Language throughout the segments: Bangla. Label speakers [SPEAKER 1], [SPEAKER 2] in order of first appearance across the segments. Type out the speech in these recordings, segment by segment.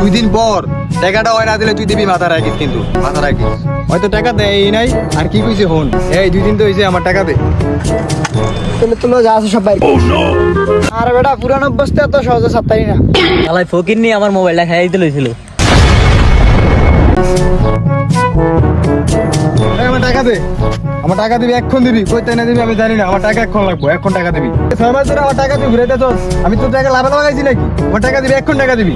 [SPEAKER 1] দুই দিন পর টাকাটা হয় না দিলে তুই দিবি মাথা রাখিস কিন্তু মাথা রাখিস। হয়তো টাকা দেয় এই নাই আর কি কইছে হন? এই দুই দিন তো হয়েছে আমার টাকা দে।
[SPEAKER 2] তুলে তুলে যা আছে সবাই বাইরে। আর বেটা পুরান বসতে এত সহজে সাপ্তাহি না।
[SPEAKER 3] শালাই ফকির নিয়ে আমার মোবাইলটা খাইয়ে দিতে লইছিল।
[SPEAKER 1] এই, আমার টাকা দিবি এখন দিবি। কই তাই না দিবি আমি জানি না আমার টাকা এক্ষণ লাগবো এক্ষণ টাকা দিবি। ছয় মাস ধরে আমার টাকা তুই ঘুরে দেছ আমি তোর টাকা লাভে লাগাইছি নাকি? আমার টাকা দিবি এক্ষণ টাকা দিবি।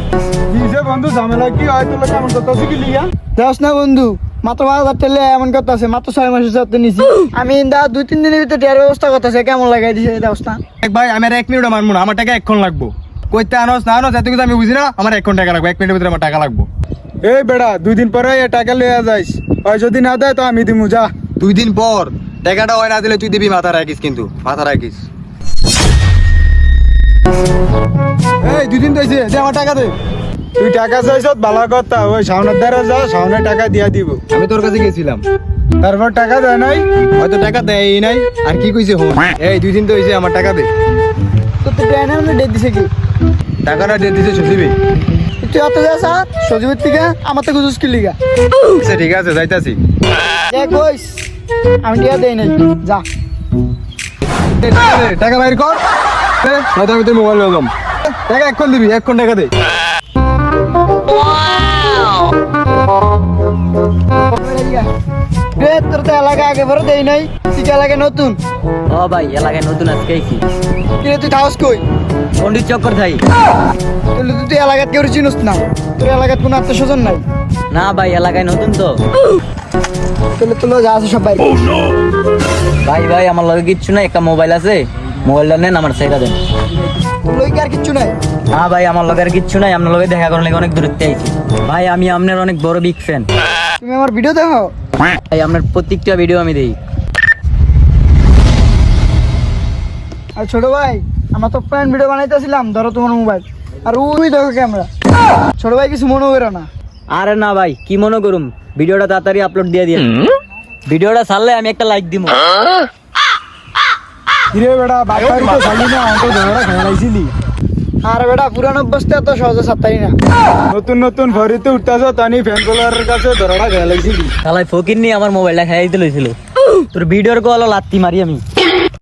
[SPEAKER 1] কিসে বন্ধু ঝামেলা কি হয়? তোর কেমন করতেছি কি লিগা
[SPEAKER 2] দেখ না বন্ধু মাত্র পাঁচ হাজার টেলে এমন কথা আছে মাত্র ছয় মাসের সাথে নিছি। আমি দা দুই তিন দিনের ভিতরে টিয়ার ব্যবস্থা করতেছে কেমন লাগাই দিছে
[SPEAKER 1] এক ভাই আমি আর এক মিনিট মারবো না আমার টাকা এক্ষণ লাগবো। কইতে আনোস না আনোস এত কিছু আমি বুঝি না আমার এক্ষণ টাকা লাগবে এক মিনিটের ভিতরে আমার টাকা লাগবো।
[SPEAKER 4] এই বেড়া দুই দিন পরে টাকা লইয়া যাইস। আর যদি না দেয় তো আমি দিমু যা।
[SPEAKER 1] দুই দিন পর টাকাটা হয় না দিলে তুই দিবি মাথা রাখিস কিন্তু মাথা রাখিস। এই দুই দিন তো দে আমার টাকা দে।
[SPEAKER 4] তুই টাকা চাইছ ভালো কথা ওই সামনের দ্বারা যা সামনে টাকা দিয়া দিব।
[SPEAKER 1] আমি তোর কাছে গেছিলাম।
[SPEAKER 4] তারপর টাকা দেয় নাই?
[SPEAKER 1] হয়তো টাকা দেয় নাই। আর কি কইছে হন এই দুই দিন তো হয়েছে আমার টাকা দে।
[SPEAKER 2] তো তুই ট্রেনের মধ্যে ডেট দিছে কি?
[SPEAKER 1] টাকাটা দিয়ে দিছে সচিবে
[SPEAKER 2] তুই অত যাস সজীবের থেকে আমার তো গুজুস কি লিগা?
[SPEAKER 1] আচ্ছা ঠিক আছে যাইতাছি।
[SPEAKER 2] দেখ কইস আমি টিয়া দেই নাই। যা।
[SPEAKER 1] টাকা বাইর কর। নয়তো আমি তোর মোবাইল লাগাম টাকা এক্ষণ দিবি এক্ষণ টাকা দে।
[SPEAKER 2] রে তোর তো এলাকা আগে ভরে দেই নাই এলাকায় নতুন?
[SPEAKER 3] ও ভাই এলাকায় নতুন আজকে আইছি।
[SPEAKER 2] কিরে তুই থাকস কই?
[SPEAKER 3] পন্ডিত চক্কর থাই
[SPEAKER 2] তাহলে তুই এলাকাত কেউ চিনুস না। তোর এলাকাত কোনো আত্মীয় স্বজন নাই।
[SPEAKER 3] না ভাই এলাকায় নতুন তো।
[SPEAKER 2] তাহলে তুলো যা আছে সব বাইরে
[SPEAKER 3] ভাই ভাই আমার লগে কিচ্ছু নাই একটা মোবাইল আছে। মোবাইলটা নেন আমার সেটা দেন।
[SPEAKER 2] তোর আর কিচ্ছু নাই?
[SPEAKER 3] না ভাই আমার লগে আর কিচ্ছু নাই আপনার লগে দেখা করার লাগে অনেক দূরত্বে আইছি। ভাই আমি আপনার অনেক বড় বিগ ফ্যান
[SPEAKER 2] তুমি আমার ভিডিও দেখো?
[SPEAKER 3] ভাই আপনার প্রত্যেকটা ভিডিও আমি দেই।
[SPEAKER 2] আর ছোট ভাই আমার তো প্ল্যান ভিডিও বানাইতেছিলাম ধরো তোমার মোবাইল আর ওই দেখো ক্যামেরা ছোট ভাই কিছু মনে করো না।
[SPEAKER 3] আরে না ভাই কি মনে করুম? ভিডিওটা তাড়াতাড়ি আপলোড দিয়ে দিয়ে। ভিডিওটা ছাড়লে আমি একটা লাইক দিব
[SPEAKER 4] কিরে বেড়া বাটপারি তো চালি না? অঙ্ক ঝগড়া খেলাইছিলি।
[SPEAKER 2] আর বেটা পুরানো বসতে এত সহজে সাপ্তাহি না।
[SPEAKER 4] নতুন নতুন ভরিতে উঠতেছ তানি ফ্যান কলারের কাছে ধরাটা খেলাইছিলি।
[SPEAKER 3] শালাই ফকির নিয়ে আমার মোবাইলটা খাইয়ে দিতে লইছিল। তোর ভিডিওর কল লাত্তি মারি আমি।